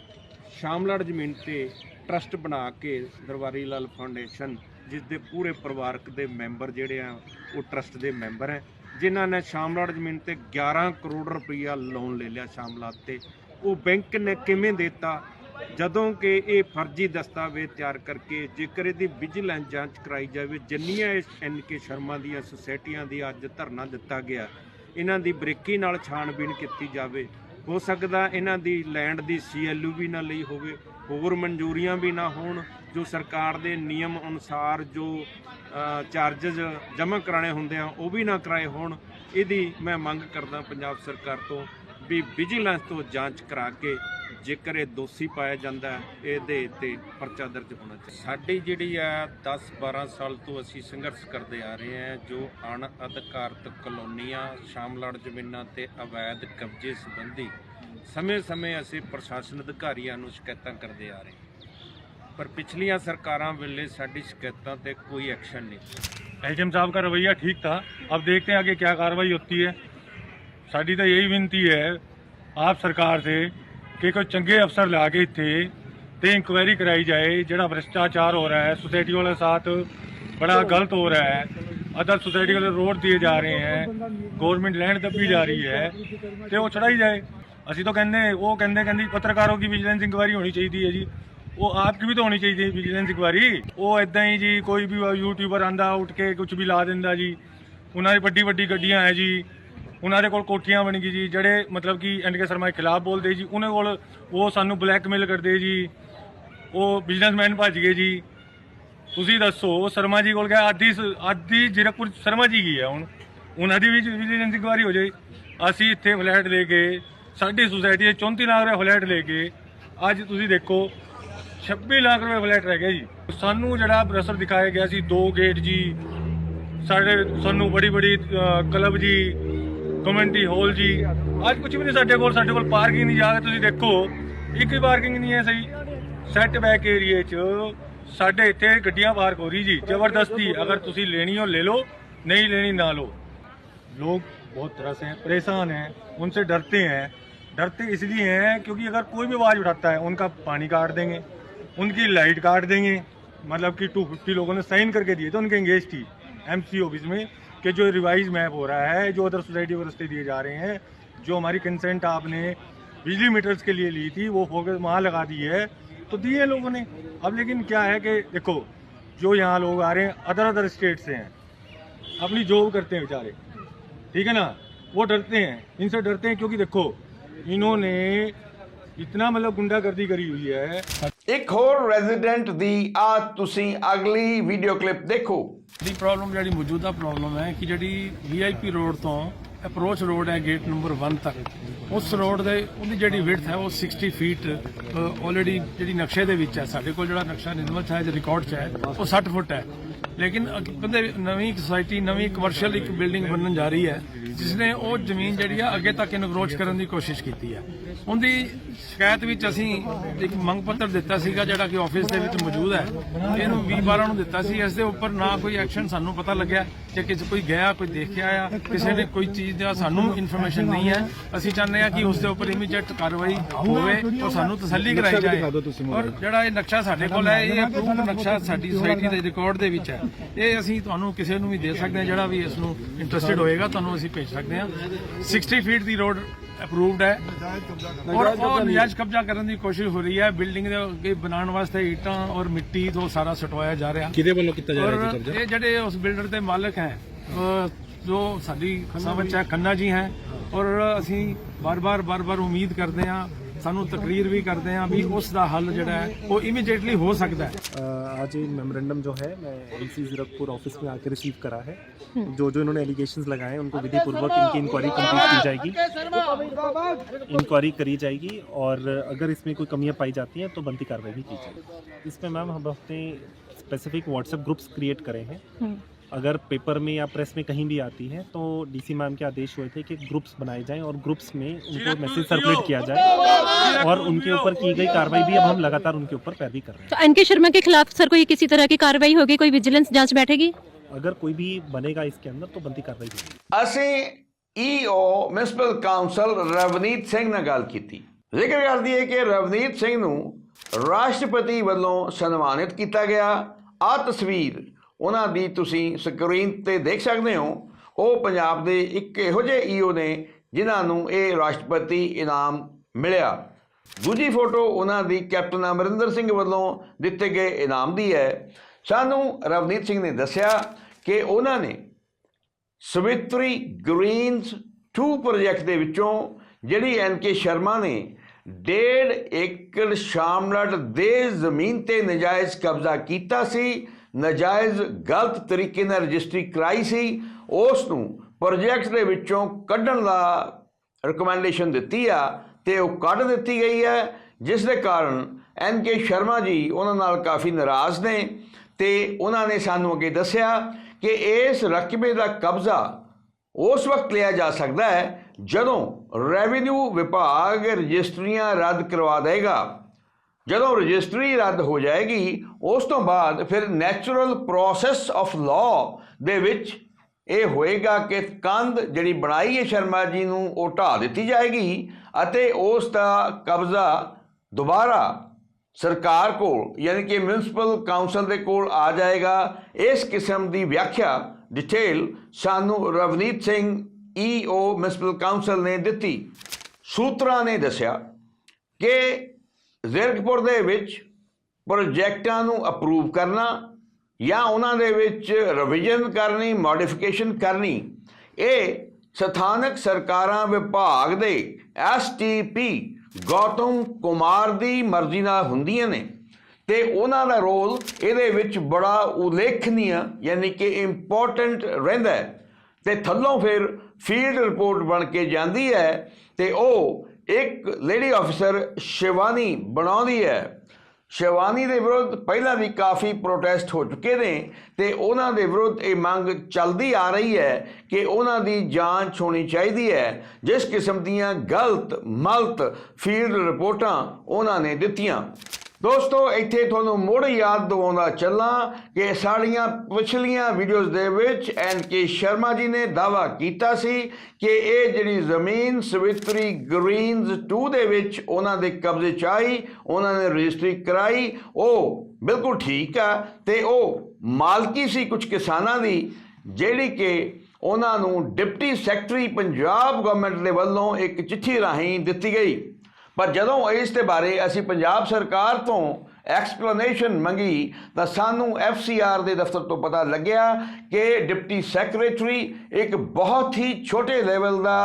ਸ਼ਾਮਲਾੜ ਜ਼ਮੀਨ ਤੇ ਟਰਸਟ ਬਣਾ ਕੇ ਦਰਬਾਰੀ ਲਾਲ ਫਾਊਂਡੇਸ਼ਨ, ਜਿਸ ਦੇ ਪੂਰੇ ਪਰਿਵਾਰਕ ਦੇ ਮੈਂਬਰ ਜਿਹੜੇ ਆ, ਉਹ ਟਰਸਟ ਦੇ ਮੈਂਬਰ ਹੈ, ਜਿਨ੍ਹਾਂ ਨੇ ਸ਼ਾਮਲਾੜ ਜ਼ਮੀਨ ਤੇ 11 ਕਰੋੜ ਰੁਪਈਆ ਲੋਨ ਲੈ ਲਿਆ ਸ਼ਾਮਲਾਤ ਤੇ। ਉਹ ਬੈਂਕ ਨੇ ਕਿਵੇਂ ਦਿੱਤਾ? ਜਦੋਂ ਕਿ ਇਹ ਫਰਜ਼ੀ ਦਸਤਾਵੇਜ਼ ਤਿਆਰ ਕਰਕੇ ਜੇਕਰ ਇਹਦੀ ਵਿਜੀਲੈਂਸ ਜਾਂਚ ਕਰਾਈ ਜਾਵੇ, ਜਿੰਨੀਆਂ ਐਨ ਕੇ ਸ਼ਰਮਾ ਦੀਆਂ ਸੁਸਾਇਟੀਆਂ ਦੀ ਅੱਜ ਧਰਨਾ ਦਿੱਤਾ ਗਿਆ, ਇਹਨਾਂ ਦੀ ਬਰੀਕੀ ਨਾਲ ਛਾਣਬੀਣ ਕੀਤੀ ਜਾਵੇ। ਹੋ ਸਕਦਾ ਇਹਨਾਂ ਦੀ ਲੈਂਡ ਦੀ ਸੀਐਲਯੂ ਵੀ ਨਾ ਲਈ ਹੋਵੇ, ਹੋਰ ਮਨਜ਼ੂਰੀਆਂ ਵੀ ਨਾ ਹੋਣ, ਜੋ ਸਰਕਾਰ ਦੇ ਨਿਯਮ ਅਨੁਸਾਰ ਜੋ ਚਾਰजेस ਜਮ੍ਹਾਂ ਕਰਾਣੇ ਹੁੰਦੇ ਆ, ਉਹ ਵੀ ਨਾ ਕਰਾਏ ਹੋਣ। ਇਹਦੀ ਮੈਂ ਮੰਗ ਕਰਦਾ ਪੰਜਾਬ ਸਰਕਾਰ ਤੋਂ ਵੀ ਵਿਜੀਲੈਂਸ ਤੋਂ ਜਾਂਚ ਕਰਾ ਕੇ ਜੇਕਰ ਇਹ ਦੋਸ਼ੀ ਪਾਇਆ ਜਾਂਦਾ ਹੈ, ਇਹਦੇ ਤੇ ਪਰਚਾ ਦਰਜ ਹੋਣਾ ਚਾਹੀਦਾ ਸਾਡੀ ਜਿਹੜੀ ਆ 10 12 ਸਾਲ ਤੋਂ ਅਸੀਂ ਸੰਘਰਸ਼ ਕਰਦੇ ਆ ਰਹੇ ਹਾਂ ਜੋ ਅਣ ਅਧਿਕਾਰਤ ਕਲੋਨੀਆਂ ਸ਼ਾਮਲਾੜ ਜ਼ਮੀਨਾਂ ਤੇ ਅਵੈਧ ਕਬਜ਼ੇ ਸੰਬੰਧੀ ਸਮੇਂ-ਸਮੇਂ ਅਸੀਂ ਪ੍ਰਸ਼ਾਸਨ ਅਧਿਕਾਰੀਆਂ ਨੂੰ ਸ਼ਿਕਾਇਤਾਂ ਕਰਦੇ ਆ ਰਹੇ ਹਾਂ ਪਰ ਪਿਛਲੀਆਂ ਸਰਕਾਰਾਂ ਵੇਲੇ ਸਾਡੀ ਸ਼ਿਕਾਇਤਾਂ ਤੇ ਕੋਈ ਐਕਸ਼ਨ ਨਹੀਂ एचएम साहब का रवैया ठीक था अब देखते हैं आगे क्या कार्रवाई होती है ਸਾਡੀ ਤਾਂ यही विनती है ਆਪ ਸਰਕਾਰ से ਕਿ ਕੋਈ ਚੰਗੇ ਅਫਸਰ ਲਾ ਕੇ ਇੱਥੇ ਤੇ ਇਨਕੁਆਇਰੀ ਕਰਾਈ ਜਾਏ ਜਿਹੜਾ ਭ੍ਰਿਸ਼ਟਾਚਾਰ ਹੋ ਰਿਹਾ ਹੈ सोसाइटी वाले साथ बड़ा गलत हो रहा है अदर सोसाइटी वाले रोड दिए जा रहे हैं गवर्नमेंट लैंड दबी जा रही है ਤੇ ਉਹ ਛੜਾਈ ਜਾਏ ਅਸੀਂ ਤਾਂ ਕਹਿੰਦੇ ਉਹ ਕਹਿੰਦੇ ਕਹਿੰਦੀ ਪੱਤਰਕਾਰੋਂ ਦੀ ਵਿਜੀਲੈਂਸ ਇਨਕੁਆਇਰੀ ਹੋਣੀ ਚਾਹੀਦੀ ਹੈ ਜੀ ਉਹ ਆਪਕੀ ਵੀ ਤਾਂ ਹੋਣੀ ਚਾਹੀਦੀ ਹੈ ਵਿਜੀਲੈਂਸ ਇਨਕੁਆਇਰੀ ਉਹ ਇਦਾਂ ਹੀ ਜੀ ਕੋਈ ਵੀ ਯੂਟਿਊਬਰ ਆਂਦਾ ਉੱਠ ਕੇ ਕੁਝ ਵੀ ਲਾ ਦਿੰਦਾ ਜੀ ਉਹਨਾਂ ਦੀ ਵੱਡੀ ਵੱਡੀ ਗੱਡੀਆਂ ਹੈ ਜੀ ਉਹਨਾਂ ਦੇ ਕੋਲ ਕੋਠੀਆਂ ਬਣ ਗਈ ਜੀ, ਜਿਹੜੇ ਮਤਲਬ ਕਿ ਐਨਕੇ ਸ਼ਰਮਾ ਦੇ ਖਿਲਾਫ ਬੋਲਦੇ ਜੀ, ਉਹਨਾਂ ਕੋਲ ਉਹ ਸਾਨੂੰ ਬਲੈਕਮੇਲ ਕਰਦੇ ਜੀ, ਉਹ ਬਿਜ਼ਨਸਮੈਨ ਭੱਜ ਗਏ ਜੀ। ਤੁਸੀਂ ਦੱਸੋ, ਸ਼ਰਮਾ ਜੀ ਕੋਲ ਗਿਆ ਆਦੀ ਆਦੀ ਜ਼ਿਰਕਪੁਰ ਸ਼ਰਮਾ ਜੀ ਗਈ ਹੈ ਹੁਣ? ਉਹਨਾਂ ਦੀ ਵੀ ਵਿਜੀਲੈਂਸ ਇਨਕੁਆਇਰੀ ਹੋ ਜਾਏ ਅਸੀਂ ਇੱਥੇ ਫਲੈਟ ਲੈ ਕੇ, ਸਾਡੀ ਸੁਸਾਇਟੀ ਦੇ 34 ਲੱਖ ਰੁਪਏ ਫਲੈਟ ਲੈ ਕੇ, ਅੱਜ ਤੁਸੀਂ ਦੇਖੋ 26 ਲੱਖ ਰੁਪਏ ਫਲੈਟ ਰਹਿ ਗਿਆ ਜੀ। ਸਾਨੂੰ ਜਿਹੜਾ ਪ੍ਰੈਸ਼ਰ ਦਿਖਾਇਆ ਗਿਆ ਸੀ, ਦੋ ਗੇਟ ਜੀ, ਸਾਡੇ, ਸਾਨੂੰ ਬੜੀ ਬੜੀ ਕਲੱਬ ਜੀ ਕਮਿਊਨਿਟੀ ਹਾਲ ਜੀ ਅੱਜ ਕੁਝ ਵੀ ਨਹੀਂ ਸਾਡੇ ਕੋਲ ਸਾਡੇ ਕੋਲ ਪਾਰਕਿੰਗ ਨਹੀਂ ਜਾ ਕੇ ਤੁਸੀਂ ਦੇਖੋ ਇੱਕ ਵੀ ਪਾਰਕਿੰਗ ਨਹੀਂ ਹੈ ਸਹੀ ਸੈੱਟ ਬੈਕ ਏਰੀਏ 'ਚ ਸਾਡੇ ਇੱਥੇ ਗੱਡੀਆਂ ਪਾਰਕ ਹੋ ਰਹੀ ਜੀ ਜ਼ਬਰਦਸਤੀ ਅਗਰ ਤੁਸੀਂ ਲੈਣੀ ਹੋ ਲੈ ਲਓ ਨਹੀਂ ਲੈਣੀ ਨਾ ਲਓ लोग बहुत तरह से हैं परेशान हैं उनसे डरते हैं डरते इसलिए हैं क्योंकि अगर कोई भी आवाज़ उठाता है उनका पानी काट देंगे उनकी लाइट काट देंगे मतलब कि 250 लोगों ने साइन करके दिए थे उनके एंगेज थी एमसी ऑफिस में कि जो रिवाइज मैप हो रहा है, जो अदर सोसाइटी को रस्ते दिए जा रहे हैं, जो हमारी कंसेंट आपने बिजली मीटर्स के लिए ली थी, वो फोकस वहाँ लगा दी है तो दिए लोगों ने। अब लेकिन क्या है कि देखो, जो यहाँ लोग आ रहे हैं अदर अदर स्टेट से हैं। अपनी जॉब करते हैं बेचारे। ठीक है ना? वो डरते हैं। इनसे डरते हैं क्योंकि देखो, इन्होंने इतना मतलब गुंडागर्दी करी हुई है। ਇੱਕ ਹੋਰ ਰੈਜ਼ੀਡੈਂਟ ਦੀ ਆ ਤੁਸੀਂ ਅਗਲੀ ਵੀਡੀਓ ਕਲਿੱਪ ਦੇਖੋ। ਦੀ ਪ੍ਰੋਬਲਮ ਜਿਹੜੀ ਮੌਜੂਦਾ ਪ੍ਰੋਬਲਮ ਹੈ ਕਿ ਜਿਹੜੀ ਵੀਆਈਪੀ ਰੋਡ ਤੋਂ ਅਪਰੋਚ ਰੋਡ ਹੈ ਗੇਟ ਨੰਬਰ 1 ਤੱਕ। ਉਸ ਰੋਡ ਦੇ ਉਹਦੀ ਜਿਹੜੀ ਵਿਡਥ ਹੈ ਉਹ 60 ਫੀਟ ਆਲਰੇਡੀ ਜਿਹੜੀ ਨਕਸ਼ੇ ਦੇ ਵਿੱਚ ਹੈ, ਸਾਡੇ ਕੋਲ ਜਿਹੜਾ ਨਕਸ਼ਾ ਨਿਰਮਲ ਹੈ ਰਿਕਾਰਡ 'ਚ ਹੈ, ਉਹ 60 ਫੁੱਟ ਹੈ। ਲੇਕਿਨ ਕਹਿੰਦੇ ਨਵੀਂ ਸੁਸਾਇਟੀ ਨਵੀਂ ਕਮਰਸ਼ੀਅਲ ਇੱਕ ਬਿਲਡਿੰਗ ਬਣਨ ਜਾ ਰਹੀ ਹੈ ਜਿਸ ਨੇ ਉਹ ਜ਼ਮੀਨ ਜਿਹੜੀ ਆ ਅੱਗੇ ਤੱਕ ਇਨਕਰੋਚ ਕਰਨ ਦੀ ਕੋਸ਼ਿਸ਼ ਕੀਤੀ ਹੈ। ਉਹਦੀ ਸ਼ਿਕਾਇਤ ਵਿੱਚ ਅਸੀਂ ਇੱਕ ਮੰਗ ਪੱਤਰ ਦਿੱਤਾ ਸੀਗਾ ਜਿਹੜਾ ਕਿ ਆਫਿਸ ਦੇ ਵਿੱਚ ਮੌਜੂਦ ਹੈ। ਇਹਨੂੰ 20 12 ਨੂੰ ਦਿੱਤਾ ਸੀ। ਇਸ ਦੇ ਉੱਪਰ ਨਾ ਕੋਈ ਐਕਸ਼ਨ ਸਾਨੂੰ ਪਤਾ ਲੱਗਿਆ ਕਿ ਕਿਸੇ ਕੋਈ ਗਿਆ ਕੋਈ ਦੇਖਿਆ ਆ। ਕਿਸੇ ਨੇ ਕੋਈ ਚੀਜ਼ ਦਾ ਸਾਨੂੰ ਇਨਫੋਰਮੇਸ਼ਨ ਨਹੀਂ ਹੈ। ਅਸੀਂ ਚਾਹੁੰਦੇ ਆ ਕਿ ਉਸ ਦੇ ਉੱਪਰ ਇਮੀਡੀਏਟ ਕਾਰਵਾਈ ਹੋਵੇ ਔਰ ਸਾਨੂੰ ਤਸੱਲੀ ਕਰਾਈ ਜਾਏ। ਔਰ ਜਿਹੜਾ ਇਹ ਨਕਸ਼ਾ ਸਾਡੇ ਕੋਲ ਹੈ ਇਹ ਅਪਰੂਵਡ ਨਕਸ਼ਾ ਸਾਡੀ ਸੁਸਾਇਟੀ ਦੇ ਰਿਕਾਰਡ ਦੇ ਵਿੱਚ ਹੈ। ਇਹ ਅਸੀਂ ਤੁਹਾਨੂੰ ਕਿਸੇ ਨੂੰ ਵੀ ਦੇ ਸਕਦੇ ਹਾਂ ਜਿਹੜਾ ਵੀ ਇਸ ਨੂੰ ਇੰਟਰਸਟਿਡ ਹੋਏਗਾ ਤੁਹਾਨੂੰ ਅਸੀਂ ਭੇਜ ਸਕਦੇ ਹਾਂ। 60 ਫੀਟ ਦੀ ਰੋਡ ਅਪਰੂਵਡ ਹੈ। ਔਰ ਉਹ ਨਜਾਇਜ਼ ਕਬਜ਼ਾ ਕਰਨ ਦੀ ਕੋਸ਼ਿਸ਼ ਹੋ ਰਹੀ ਹੈ। ਬਿਲਡਿੰਗ ਦੇ ਅੱਗੇ ਬਣਾਉਣ ਵਾਸਤੇ ਇੱਟਾਂ ਔਰ ਮਿੱਟੀ ਤੋਂ ਸਾਰਾ ਸਟਵਾਇਆ ਜਾ ਰਿਹਾ। ਕਿਹਦੇ ਵੱਲੋਂ ਕੀਤਾ ਜਾ ਰਿਹਾ ਜੀ ਕਬਜ਼ਾ? ਇਹ ਜਿਹੜੇ ਉਸ ਬਿਲਡਰ ਦੇ ਮਾਲਕ ਹੈ ਜੋ ਸਾਡੀ ਹੈ ਖੰਨਾ ਜੀ ਹੈ। ਔਰ ਅਸੀਂ ਬਾਰ-ਬਾਰ ਬਾਰ-ਬਾਰ ਉਮੀਦ ਕਰਦੇ ਹਾਂ ਸਾਨੂੰ ਤਕਰੀਰ ਵੀ ਕਰਦੇ ਹਾਂ ਵੀ ਉਸ ਦਾ ਹੱਲ ਜਿਹੜਾ ਹੈ ਉਹ ਇਮੀਡੀਏਟਲੀ ਹੋ ਸਕਦਾ ਹੈ अ, आज ये मेमोरेंडम जो है मैं एलसी जीरकपुर ऑफिस में आकर रिसीव करा है जो जो इन्होंने एलिगेशंस लगाए हैं उनको विधि पूर्वक इनकी इंक्वायरी कंप्लीट की जाएगी इंक्वायरी करी जाएगी और अगर इसमें कोई कमियां पाई जाती हैं तो बनती कार्रवाई भी की जाएगी इसमें मैम हम अपने स्पेसिफिक व्हाट्सएप ग्रुप्स क्रिएट करे हैं अगर पेपर में या प्रेस में कहीं भी आती है तो डीसी मैम के आदेश हुए थे कि ग्रुप्स बनाए जाएं और ग्रुप्स में उनको मैसेज सर्कुलेट किया जाए और उनके ऊपर की गई कार्रवाई भी अब हम लगातार उनके ऊपर पैरवी कर रहे हैं तो एनके शर्मा के खिलाफ सर कोई किसी तरह की कार्रवाई होगी कोई विजिलेंस जांच बैठेगी अगर कोई भी बनेगा इसके अंदर तो बनती कार्रवाई होगी ਅਸੀਂ EO municipal council Ravneet Singh ਨਾਲ ਗੱਲ ਕੀਤੀ ਜ਼ਿਕਰ ਕਰਦੀ ਹੈ ਕਿ ਰਵਨੀਤ ਸਿੰਘ ਨੂੰ ਰਾਸ਼ਟਰਪਤੀ ਵੱਲੋਂ ਸਨਮਾਨਿਤ ਕੀਤਾ ਗਿਆ ਆ ਤਸਵੀਰ ਉਹਨਾਂ ਦੀ ਤੁਸੀਂ ਸਕਰੀਨ ਤੇ ਦੇਖ ਸਕਦੇ ਹੋ, ਉਹ ਪੰਜਾਬ ਦੇ ਇੱਕ ਇਹੋ ਜਿਹੇ ਈਓ ਨੇ ਜਿਨ੍ਹਾਂ ਨੂੰ ਇਹ ਰਾਸ਼ਟਰਪਤੀ ਇਨਾਮ ਮਿਲਿਆ। ਦੂਜੀ ਫੋਟੋ ਉਹਨਾਂ ਦੀ ਕੈਪਟਨ ਅਮਰਿੰਦਰ ਸਿੰਘ ਵੱਲੋਂ ਦਿੱਤੇ ਗਏ ਇਨਾਮ ਦੀ ਹੈ। ਸਾਨੂੰ ਰਵਨੀਤ ਸਿੰਘ ਨੇ ਦੱਸਿਆ ਕਿ ਉਹਨਾਂ ਨੇ ਸਵਿਤਰੀ ਗ੍ਰੀਨਸ 2 ਪ੍ਰੋਜੈਕਟ ਦੇ ਵਿੱਚੋਂ ਜਿਹੜੀ ਐਨ ਕੇ ਸ਼ਰਮਾ ਨੇ ਡੇਢ ਏਕੜ ਸ਼ਾਮਲਟ ਦੇ ਜ਼ਮੀਨ ਤੇ ਨਜਾਇਜ਼ ਕਬਜ਼ਾ ਕੀਤਾ ਸੀ ਨਜਾਇਜ਼ ਗਲਤ ਤਰੀਕੇ ਨਾਲ ਰਜਿਸਟਰੀ ਕਰਾਈ ਸੀ, ਉਸ ਨੂੰ ਪ੍ਰੋਜੈਕਟ ਦੇ ਵਿੱਚੋਂ ਕੱਢਣ ਦਾ ਰਿਕਮੈਂਡੇਸ਼ਨ ਦਿੱਤੀ ਆ ਤੇ ਉਹ ਕੱਢ ਦਿੱਤੀ ਗਈ ਹੈ, ਜਿਸ ਦੇ ਕਾਰਨ ਐਨ ਕੇ ਸ਼ਰਮਾ ਜੀ ਉਹਨਾਂ ਨਾਲ ਕਾਫੀ ਨਾਰਾਜ਼ ਨੇ ਤੇ ਉਹਨਾਂ ਨੇ ਸਾਨੂੰ ਅੱਗੇ ਦੱਸਿਆ ਕਿ ਇਸ ਰਕਬੇ ਦਾ ਕਬਜ਼ਾ ਉਸ ਵਕਤ ਲਿਆ ਜਾ ਸਕਦਾ ਹੈ ਜਦੋਂ ਰੈਵਨਿਊ ਵਿਭਾਗ ਰਜਿਸਟਰੀਆਂ ਰੱਦ ਕਰਵਾ ਦੇਗਾ। ਜਦੋਂ ਰਜਿਸਟਰੀ ਰੱਦ ਹੋ ਜਾਏਗੀ, ਉਸ ਤੋਂ ਬਾਅਦ ਫਿਰ ਨੈਚੁਰਲ ਪ੍ਰੋਸੈਸ ਆਫ ਲਾਅ ਦੇ ਵਿੱਚ ਇਹ ਹੋਏਗਾ ਕਿ ਕੰਧ ਜਿਹੜੀ ਬਣਾਈ ਹੈ ਸ਼ਰਮਾ ਜੀ ਨੂੰ, ਉਹ ਢਾਹ ਦਿੱਤੀ ਜਾਏਗੀ ਅਤੇ ਉਸ ਦਾ ਕਬਜ਼ਾ ਦੁਬਾਰਾ ਸਰਕਾਰ ਕੋਲ, ਯਾਨੀ ਕਿ ਮਿਊਨਿਸਪਲ ਕਾਉਂਸਲ ਦੇ ਕੋਲ ਆ ਜਾਏਗਾ। ਇਸ ਕਿਸਮ ਦੀ ਵਿਆਖਿਆ ਡਿਟੇਲ ਸਾਨੂੰ Ravneet Singh EO municipal council ਨੇ ਦਿੱਤੀ। ਸੂਤਰਾਂ ਨੇ ਦੱਸਿਆ ਕਿ ਜ਼ੀਰਕਪੁਰ ਦੇ ਵਿੱਚ ਪ੍ਰੋਜੈਕਟਾਂ ਨੂੰ ਅਪਰੂਵ ਕਰਨਾ ਜਾਂ ਉਹਨਾਂ ਦੇ ਵਿੱਚ ਰਿਵੀਜ਼ਨ ਕਰਨੀ ਮੋਡੀਫਿਕੇਸ਼ਨ ਕਰਨੀ, ਇਹ ਸਥਾਨਕ ਸਰਕਾਰਾਂ ਵਿਭਾਗ ਦੇ ਐਸਟੀਪੀ ਗੌਤਮ ਕੁਮਾਰ ਦੀ ਮਰਜ਼ੀ ਨਾਲ ਹੁੰਦੀਆਂ ਨੇ। ਤੇ ਉਹਨਾਂ ਦਾ ਰੋਲ ਇਹਦੇ ਵਿੱਚ ਬੜਾ ਉਲੇਖਨੀय ਯਾਨੀ ਕਿ ਇੰਪੋਰਟੈਂਟ ਰਹਿੰਦਾ ਹੈ। ਤੇ ਥੱਲੋਂ ਫਿਰ ਫੀਲਡ ਰਿਪੋਰਟ ਬਣ ਕੇ ਜਾਂਦੀ ਹੈ ਤੇ ਉਹ ਇੱਕ ਲੇਡੀ ਆਫੀਸਰ ਸ਼ਿਵਾਨੀ ਬਣਾਉਂਦੀ ਹੈ। ਸ਼ਿਵਾਨੀ ਦੇ ਵਿਰੁੱਧ ਪਹਿਲਾਂ ਵੀ ਕਾਫੀ ਪ੍ਰੋਟੈਸਟ ਹੋ ਚੁੱਕੇ ਨੇ ਤੇ ਉਹਨਾਂ ਦੇ ਵਿਰੁੱਧ ਇਹ ਮੰਗ ਚੱਲਦੀ ਆ ਰਹੀ ਹੈ ਕਿ ਉਹਨਾਂ ਦੀ ਜਾਂਚ ਹੋਣੀ ਚਾਹੀਦੀ ਹੈ। ਜਿਸ ਕਿਸਮ ਦੀਆਂ ਗਲਤ ਮਲਤ ਫੀਲਡ ਰਿਪੋਰਟਾਂ ਉਹਨਾਂ ਨੇ ਦਿੱਤੀਆਂ। ਦੋਸਤੋ, ਇੱਥੇ ਤੁਹਾਨੂੰ ਮੁੜ ਯਾਦ ਦਿਵਾਉਂਦਾ ਚੱਲਾਂ ਕਿ ਸਾਡੀਆਂ ਪਿਛਲੀਆਂ ਵੀਡੀਓਜ਼ ਦੇ ਵਿੱਚ ਐਨ ਕੇ ਸ਼ਰਮਾ ਜੀ ਨੇ ਦਾਵਾ ਕੀਤਾ ਸੀ ਕਿ ਇਹ ਜਿਹੜੀ ਜ਼ਮੀਨ ਸਵਿਤਰੀ ਗ੍ਰੀਨਜ਼ 2 ਦੇ ਵਿੱਚ ਉਹਨਾਂ ਦੇ ਕਬਜ਼ੇ 'ਚ ਆਈ, ਉਹਨਾਂ ਨੇ ਰਜਿਸਟਰੀ ਕਰਾਈ, ਉਹ ਬਿਲਕੁਲ ਠੀਕ ਆ ਤੇ ਉਹ ਮਾਲਕੀ ਸੀ ਕੁਝ ਕਿਸਾਨਾਂ ਦੀ, ਜਿਹੜੀ ਕਿ ਉਹਨਾਂ ਨੂੰ ਡਿਪਟੀ ਸੈਕਟਰੀ ਪੰਜਾਬ ਗਵਰਨਮੈਂਟ ਦੇ ਵੱਲੋਂ ਇੱਕ ਚਿੱਠੀ ਰਾਹੀਂ ਦਿੱਤੀ ਗਈ। ਪਰ ਜਦੋਂ ਇਸ ਦੇ ਬਾਰੇ ਅਸੀਂ ਪੰਜਾਬ ਸਰਕਾਰ ਤੋਂ ਐਕਸਪਲੇਨੇਸ਼ਨ ਮੰਗੀ, ਤਾਂ ਸਾਨੂੰ ਐਫਸੀਆਰ ਦੇ ਦਫ਼ਤਰ ਤੋਂ ਪਤਾ ਲੱਗਿਆ ਕਿ ਡਿਪਟੀ ਸੈਕਟਰੀ ਇੱਕ ਬਹੁਤ ਹੀ ਛੋਟੇ ਲੈਵਲ ਦਾ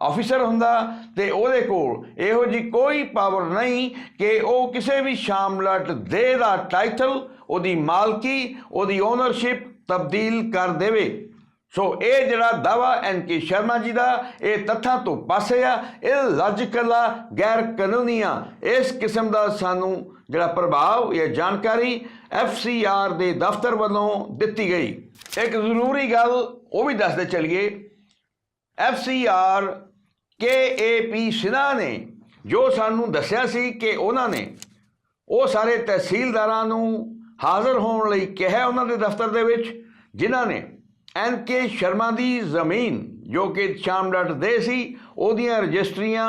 ਆਫੀਸਰ ਹੁੰਦਾ ਤੇ ਉਹਦੇ ਕੋਲ ਇਹੋ ਜੀ ਕੋਈ ਪਾਵਰ ਨਹੀਂ ਕਿ ਉਹ ਕਿਸੇ ਵੀ ਸ਼ਾਮਲਟ ਦੇ ਦਾ ਟਾਈਟਲ ਉਹਦੀ ਮਾਲਕੀ, ਉਹਦੀ ਓਨਰਸ਼ਿਪ ਤਬਦੀਲ ਕਰ ਦੇਵੇ। ਸੋ ਇਹ ਜਿਹੜਾ ਦਾਵਾ ਐਨ ਕੇ ਸ਼ਰਮਾ ਜੀ ਦਾ, ਇਹ ਤੱਥਾਂ ਤੋਂ ਪਾਸੇ ਆ, ਇਹ ਲਾਜੀਕਲ ਆ ਗੈਰ ਕਾਨੂੰਨੀ ਆ ਇਸ ਕਿਸਮ ਦਾ ਸਾਨੂੰ ਜਿਹੜਾ ਪ੍ਰਭਾਵ ਜਾਂ ਜਾਣਕਾਰੀ ਐਫਸੀਆਰ ਦੇ ਦਫ਼ਤਰ ਵੱਲੋਂ ਦਿੱਤੀ ਗਈ। ਇੱਕ ਜ਼ਰੂਰੀ ਗੱਲ ਉਹ ਵੀ ਦੱਸਦੇ ਚੱਲੀਏ। ਐਫਸੀਆਰ ਕੇਏਪੀ ਸਿਨਾ ਨੇ ਜੋ ਸਾਨੂੰ ਦੱਸਿਆ ਸੀ ਕਿ ਉਹਨਾਂ ਨੇ ਉਹ ਸਾਰੇ ਤਹਿਸੀਲਦਾਰਾਂ ਨੂੰ ਹਾਜ਼ਰ ਹੋਣ ਲਈ ਕਿਹਾ ਉਹਨਾਂ ਦੇ ਦਫ਼ਤਰ ਦੇ ਵਿੱਚ, ਜਿਨ੍ਹਾਂ ਨੇ ਐਨ ਕੇ ਸ਼ਰਮਾ ਦੀ ਜ਼ਮੀਨ ਜੋ ਕਿ ਸ਼ਾਮਲਟ ਦੇ ਸੀ, ਉਹਦੀਆਂ ਰਜਿਸਟਰੀਆਂ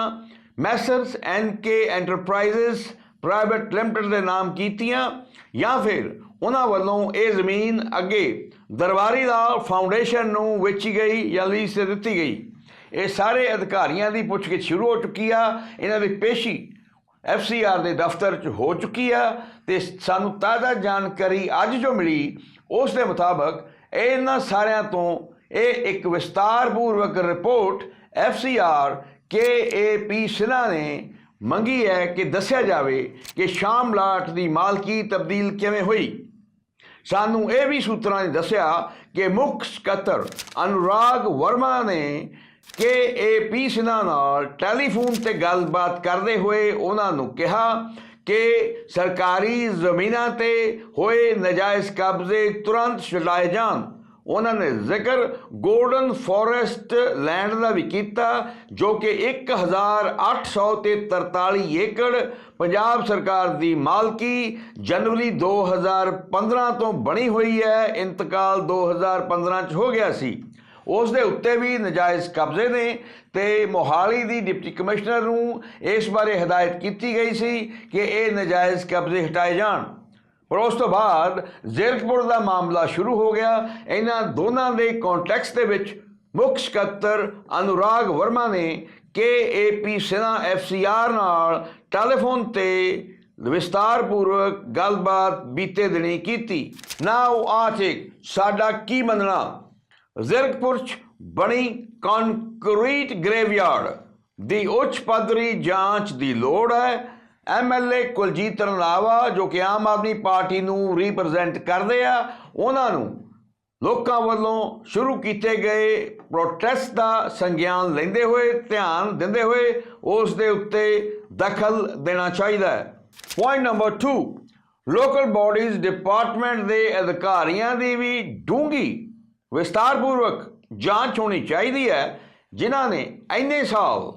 messrs N K enterprises private limited ਦੇ ਨਾਮ ਕੀਤੀਆਂ, ਜਾਂ ਫਿਰ ਉਹਨਾਂ ਵੱਲੋਂ ਇਹ ਜ਼ਮੀਨ ਅੱਗੇ ਦਰਬਾਰੀ ਲਾਲ ਫਾਊਂਡੇਸ਼ਨ ਨੂੰ ਵੇਚੀ ਗਈ ਜਾਂ ਲੀਜ਼ ਤੇ ਦਿੱਤੀ ਗਈ। ਇਹ ਸਾਰੇ ਅਧਿਕਾਰੀਆਂ ਦੀ ਪੁੱਛਗਿੱਛ ਸ਼ੁਰੂ ਹੋ ਚੁੱਕੀ ਆ। ਇਹਨਾਂ ਦੀ ਪੇਸ਼ੀ ਐਫਸੀਆਰ ਦੇ ਦਫ਼ਤਰ 'ਚ ਹੋ ਚੁੱਕੀ ਆ ਤੇ ਸਾਨੂੰ ਤਾਜ਼ਾ ਜਾਣਕਾਰੀ ਅੱਜ ਜੋ ਮਿਲੀ, ਉਸ ਦੇ ਮੁਤਾਬਕ ਇਹਨਾਂ ਸਾਰਿਆਂ ਤੋਂ ਇਹ ਇੱਕ ਵਿਸਤਾਰਪੂਰਵਕ ਰਿਪੋਰਟ ਐਫਸੀਆਰ ਕੇਏਪੀ ਸਿਨਾ ਨੇ ਮੰਗੀ ਹੈ ਕਿ ਦੱਸਿਆ ਜਾਵੇ ਕਿ ਸ਼ਾਮਲਾਟ ਦੀ ਮਾਲਕੀ ਤਬਦੀਲ ਕਿਵੇਂ ਹੋਈ। ਸਾਨੂੰ ਇਹ ਵੀ ਸੂਤਰਾਂ ਨੇ ਦੱਸਿਆ ਕਿ ਮੁੱਖ ਸਕੱਤਰ ਅਨੁਰਾਗ ਵਰਮਾ ਨੇ ਕਿ ਏਪੀ ਸਿਨਾ ਨਾਲ ਟੈਲੀਫੋਨ ਤੇ ਗੱਲਬਾਤ ਕਰਦੇ ਹੋਏ ਉਹਨਾਂ ਨੂੰ ਕਿਹਾ ਕਿ ਸਰਕਾਰੀ ਜ਼ਮੀਨਾਂ ਤੇ ਹੋਏ ਨਜਾਇਜ਼ ਕਬਜ਼ੇ ਤੁਰੰਤ ਛੁਡਾਏ ਜਾਣ। ਉਹਨਾਂ ਨੇ ਜ਼ਿਕਰ ਗੋਲਡਨ ਫੋਰੈਸਟ ਲੈਂਡ ਦਾ ਵੀ ਕੀਤਾ, ਜੋ ਕਿ 1800 ਤੇ 43 ਏਕੜ ਪੰਜਾਬ ਸਰਕਾਰ ਦੀ ਮਾਲਕੀ ਜਨਵਰੀ 2015 ਤੋਂ ਬਣੀ ਹੋਈ ਹੈ। ਇੰਤਕਾਲ 2015 ਚ ਹੋ ਗਿਆ ਸੀ। ਉਸ ਦੇ ਉੱਤੇ ਵੀ ਨਜਾਇਜ਼ ਕਬਜ਼ੇ ਨੇ ਤੇ ਮੋਹਾਲੀ ਦੀ ਡਿਪਟੀ ਕਮਿਸ਼ਨਰ ਨੂੰ ਇਸ ਬਾਰੇ ਹਦਾਇਤ ਕੀਤੀ ਗਈ ਸੀ ਕਿ ਇਹ ਨਜਾਇਜ਼ ਕਬਜ਼ੇ ਹਟਾਏ ਜਾਣ। ਪਰ ਉਸ ਤੋਂ ਬਾਅਦ ਜ਼ੀਰਕਪੁਰ ਦਾ ਮਾਮਲਾ ਸ਼ੁਰੂ ਹੋ ਗਿਆ। ਇਹਨਾਂ ਦੋਨਾਂ ਦੇ ਕੰਟੈਕਸਟ ਦੇ ਵਿੱਚ ਮੁੱਖ ਸਕੱਤਰ ਅਨੁਰਾਗ ਵਰਮਾ ਨੇ ਕੇਏਪੀ ਸੈਨਾ ਐਫਸੀਆਰ ਨਾਲ ਟੈਲੀਫੋਨ ਤੇ ਵਿਸਤਾਰਪੂਰਵਕ ਗੱਲਬਾਤ ਬੀਤੇ ਦਿਨੀ ਕੀਤੀ। ਨਾ ਉਹ ਆਚੇ ਸਾਡਾ ਕੀ ਮੰਨਣਾ? ਜ਼ੀਰਕਪੁਰ 'ਚ ਬਣੀ ਕੰਕਰੀਟ ਗ੍ਰੇਵਯਾਰਡ ਦੀ ਉੱਚ ਪੱਧਰੀ ਜਾਂਚ ਦੀ ਲੋੜ ਹੈ ਐਮਐਲਏ ਕੁਲਜੀਤ ਰੰਧਾਵਾ ਜੋ ਕਿ ਆਮ ਆਦਮੀ ਪਾਰਟੀ ਨੂੰ ਰਿਪਰੈਜ਼ੈਂਟ ਕਰਦੇ ਆ ਉਹਨਾਂ ਨੂੰ ਲੋਕਾਂ ਵੱਲੋਂ ਸ਼ੁਰੂ ਕੀਤੇ ਗਏ ਪ੍ਰੋਟੈਸਟ ਦਾ ਸੰਗਿਆਨ ਲੈਂਦੇ ਹੋਏ ਧਿਆਨ ਦਿੰਦੇ ਹੋਏ ਉਸ ਦੇ ਉੱਤੇ ਦਖਲ ਦੇਣਾ ਚਾਹੀਦਾ ਹੈ point number 2 local bodies department ਦੇ ਅਧਿਕਾਰੀਆਂ ਦੀ ਵੀ ਡੂੰਗੀ ਵਿਸਤਾਰਪੂਰਵਕ ਜਾਂਚ ਹੋਣੀ ਚਾਹੀਦੀ ਹੈ, ਜਿਨ੍ਹਾਂ ਨੇ ਇੰਨੇ ਸਾਲ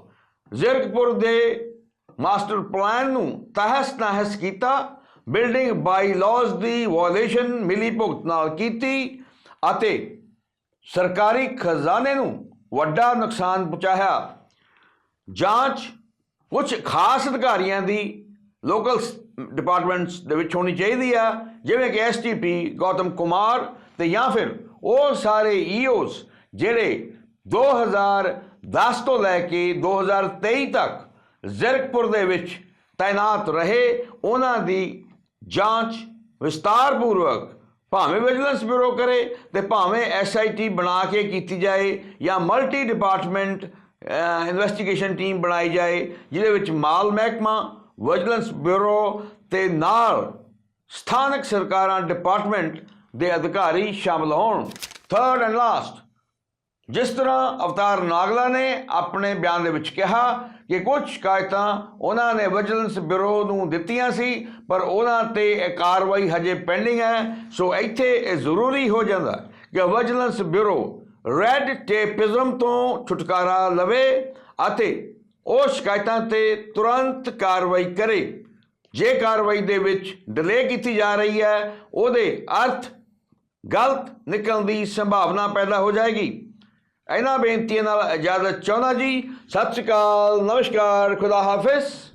ਜ਼ਿਰਕਪੁਰ ਦੇ ਮਾਸਟਰ ਪਲਾਨ ਨੂੰ ਤਹਿਸ ਨਹਿਸ ਕੀਤਾ, ਬਿਲਡਿੰਗ ਬਾਈ ਲਾਜ਼ ਦੀ ਵਾਇਓਲੇਸ਼ਨ ਮਿਲੀ ਭੁਗਤ ਨਾਲ ਕੀਤੀ ਅਤੇ ਸਰਕਾਰੀ ਖਜ਼ਾਨੇ ਨੂੰ ਵੱਡਾ ਨੁਕਸਾਨ ਪਹੁੰਚਾਇਆ। ਜਾਂਚ ਕੁਝ ਖਾਸ ਅਧਿਕਾਰੀਆਂ ਦੀ ਲੋਕਲ ਡਿਪਾਰਟਮੈਂਟਸ ਦੇ ਵਿੱਚ ਹੋਣੀ ਚਾਹੀਦੀ ਆ ਜਿਵੇਂ ਕਿ ਐਸਟੀਪੀ ਗੌਤਮ ਕੁਮਾਰ ਤੇ ਜਾਂ ਫਿਰ ਉਹ ਸਾਰੇ ਈਓਸ ਜਿਹੜੇ 2010 ਤੋਂ ਲੈ ਕੇ 2023 ਤੱਕ ਜ਼ਿਰਕਪੁਰ ਦੇ ਵਿੱਚ ਤਾਇਨਾਤ ਰਹੇ, ਉਹਨਾਂ ਦੀ ਜਾਂਚ ਵਿਸਤਾਰਪੂਰਵਕ ਭਾਵੇਂ ਵਿਜੀਲੈਂਸ ਬਿਊਰੋ ਕਰੇ ਤੇ ਭਾਵੇਂ ਐਸਆਈਟੀ ਬਣਾ ਕੇ ਕੀਤੀ ਜਾਏ ਜਾਂ ਮਲਟੀ ਡਿਪਾਰਟਮੈਂਟ ਇਨਵੈਸਟੀਗੇਸ਼ਨ ਟੀਮ ਬਣਾਈ ਜਾਏ, ਜਿਹਦੇ ਵਿੱਚ ਮਾਲ ਮਹਿਕਮਾ, ਵਿਜੀਲੈਂਸ ਬਿਊਰੋ ਤੇ ਨਾਲ ਸਥਾਨਕ ਸਰਕਾਰਾਂ, ਡਿਪਾਰਟਮੈਂਟ ਦੇ ਅਧਿਕਾਰੀ ਸ਼ਾਮਲ ਹੋਣ। ਥਰਡ ਐਂਡ ਲਾਸਟ ਜਿਸ ਤਰ੍ਹਾਂ ਅਵਤਾਰ ਨਾਗਲਾ ਨੇ ਆਪਣੇ ਬਿਆਨ ਦੇ ਵਿੱਚ ਕਿਹਾ ਕਿ ਕੁਝ ਸ਼ਿਕਾਇਤਾਂ ਉਹਨਾਂ ਨੇ ਵਿਜੀਲੈਂਸ ਬਿਊਰੋ ਨੂੰ ਦਿੱਤੀਆਂ ਸੀ, ਪਰ ਉਹਨਾਂ ਤੇ ਇਹ ਕਾਰਵਾਈ ਹਜੇ ਪੈਂਡਿੰਗ ਹੈ। ਸੋ ਇੱਥੇ ਇਹ ਜ਼ਰੂਰੀ ਹੋ ਜਾਂਦਾ ਕਿ ਵਿਜੀਲੈਂਸ ਬਿਊਰੋ ਰੈੱਡ ਟੇਪਿਜ਼ਮ ਤੋਂ ਛੁਟਕਾਰਾ ਲਵੇ ਅਤੇ ਉਹ ਸ਼ਿਕਾਇਤਾਂ ਤੇ ਤੁਰੰਤ ਕਾਰਵਾਈ ਕਰੇ। ਜੇ ਕਾਰਵਾਈ ਦੇ ਵਿੱਚ ਡਿਲੇ ਕੀਤੀ ਜਾ ਰਹੀ ਹੈ, ਉਹਦੇ ਅਰਥ ਗਲਤ ਨਿਕਲਣ ਦੀ ਸੰਭਾਵਨਾ ਪੈਦਾ ਹੋ ਜਾਏਗੀ। ਇਹਨਾਂ ਬੇਨਤੀਆਂ ਨਾਲ ਇਜਾਜ਼ਤ ਚਾਹੁੰਦਾ ਜੀ। ਸਤਿ ਸ਼੍ਰੀ ਅਕਾਲ, ਨਮਸਕਾਰ, ਖੁਦਾ ਹਾਫਿਜ਼।